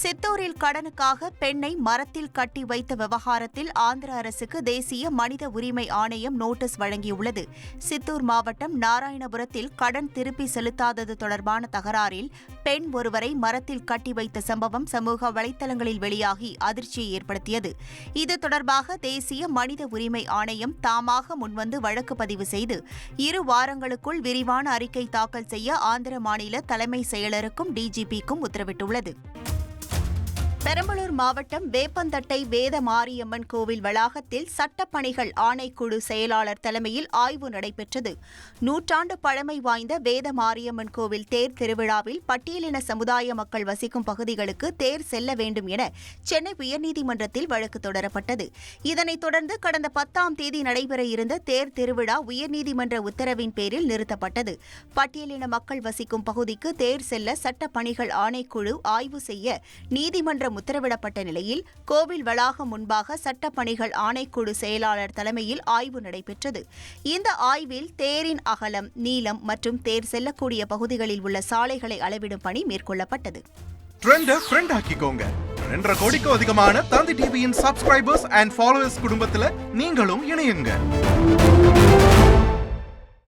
சித்தூரில் கடனுக்காக பெண்ணை மரத்தில் கட்டி வைத்த விவகாரத்தில் ஆந்திர அரசுக்கு தேசிய மனித உரிமை ஆணையம் நோட்டீஸ் வழங்கியுள்ளது. சித்தூர் மாவட்டம் நாராயணபுரத்தில் கடன் திருப்பி செலுத்தாதது தொடர்பான தகராறில் பெண் ஒருவரை மரத்தில் கட்டி வைத்த சம்பவம் சமூக வலைதளங்களில் வெளியாகி அதிர்ச்சியை ஏற்படுத்தியது. இது தொடர்பாக தேசிய மனித உரிமை ஆணையம் தாமாக முன்வந்து வழக்கு பதிவு செய்து இரு வாரங்களுக்குள் விரிவான அறிக்கை தாக்கல் செய்ய ஆந்திர மாநில தலைமை செயலருக்கும் டிஜிபிக்கும் உத்தரவிட்டுள்ளது. பெரம்பலூர் மாவட்டம் வேப்பந்தட்டை வேத மாரியம்மன் கோவில் வளாகத்தில் சட்டப்பணிகள் ஆணைக்குழு செயலாளர் தலைமையில் ஆய்வு நடைபெற்றது. நூற்றாண்டு பழமை வாய்ந்த வேத மாரியம்மன் கோவில் தேர் திருவிழாவில் பட்டியலின சமுதாய மக்கள் வசிக்கும் பகுதிகளுக்கு தேர் செல்ல வேண்டும் என சென்னை உயர்நீதிமன்றத்தில் வழக்கு தொடரப்பட்டது. இதனைத் தொடர்ந்து கடந்த பத்தாம் தேதி நடைபெற இருந்த தேர் திருவிழா உயர்நீதிமன்ற உத்தரவின் பேரில் நிறுத்தப்பட்டது. பட்டியலின மக்கள் வசிக்கும் பகுதிக்கு தேர் செல்ல சட்டப்பணிகள் ஆணைக்குழு ஆய்வு செய்ய நீதிமன்ற நீதிமன்றம் உத்தரவிடப்பட்ட நிலையில் கோவில் வளாகம் முன்பாக சட்டப்பணிகள் ஆணைக்குழு செயலாளர் தலைமையில் ஆய்வு நடைபெற்றது. இந்த ஆய்வில் தேரின் அகலம் நீளம் மற்றும் தேர் செல்லக்கூடிய பகுதிகளில் உள்ள சாலைகளை அளவிடும் பணி மேற்கொள்ளப்பட்டது. ரெண்டரை கோடிக்கும் அதிகமான தந்தி டிவியின் சப்ஸ்கிரைபர்ஸ் அண்ட் ஃபாலோவர்ஸ் குடும்பத்தில் நீங்களும் இணையுங்க.